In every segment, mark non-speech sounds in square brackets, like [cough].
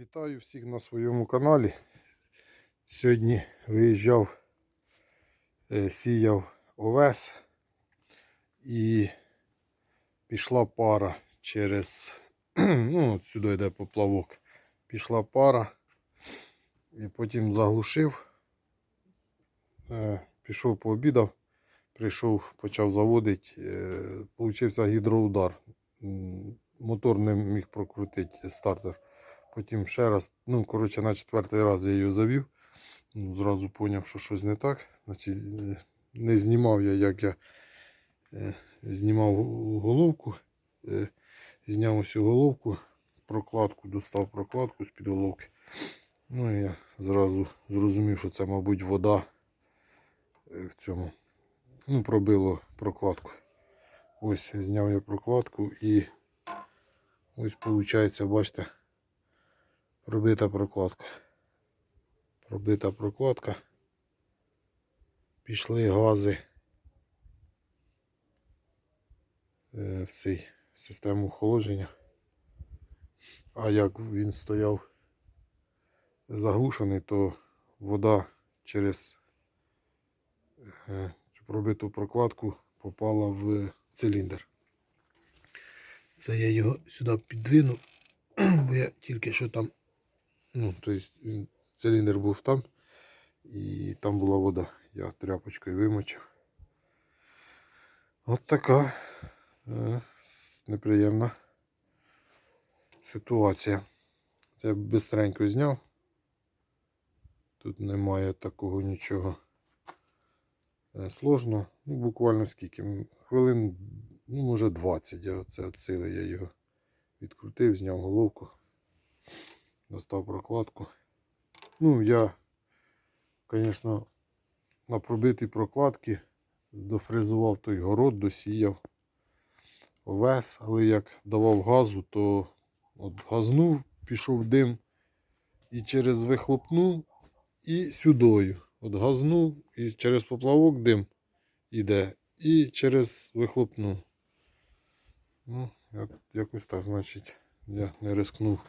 Вітаю всіх на своєму каналі. Сьогодні виїжджав, е, сіяв овес і пішла пара через, ну, сюди йде поплавок. Пішла пара і потім заглушив, е, пішов пообідав, прийшов, почав заводити, е, получився гідроудар. Мотор не міг прокрутити стартер. Потім ще раз, ну, коротше, на четвертий раз я її завів. Ну, зразу зрозумів, що щось не так. Значить, е, не знімав я, як я е, знімав головку. Е, зняв усю головку, прокладку, достав прокладку з-під головки. Ну і я зразу зрозумів, що це, мабуть, вода е, в цьому. Ну, пробило прокладку. Ось зняв я прокладку і ось виходить, бачите. Пробита прокладка. Пробита прокладка. Пішли гази е, в цей в систему охолодження. А як він стояв заглушений, то вода через е, пробиту прокладку попала в циліндр. Це я його сюди підвинув, [clears throat] бо я тільки що там Ну, то есть циліндр був там і там була вода. Я тряпочкою вимочив. От така е, неприємна ситуація. Це бистренько зняв. Тут немає такого нічого е, сложного. Ну, буквально скільки. Хвилин, ну, може 20. Я оце от сили я його відкрутив, зняв головку достав прокладку. Ну, я, звісно, на пробитій прокладці дофрезував той город, досіяв овес, але як давав газу, то от газнув, пішов дим і через вихлопну і сюдою. От газнув і через поплавок дим іде, і через вихлопну. Ну, якось так, значить, я не рискнув.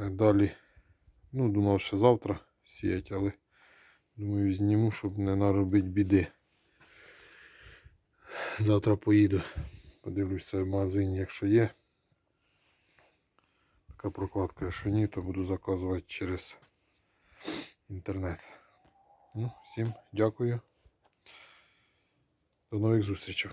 Е, Далі, ну, думав, що завтра сіять, але думаю, зніму, щоб не наробити біди. Завтра поїду. Подивлюся в магазині, якщо є. Така прокладка, якщо ні, то буду заказувати через інтернет. Ну, всім дякую. До нових зустрічей.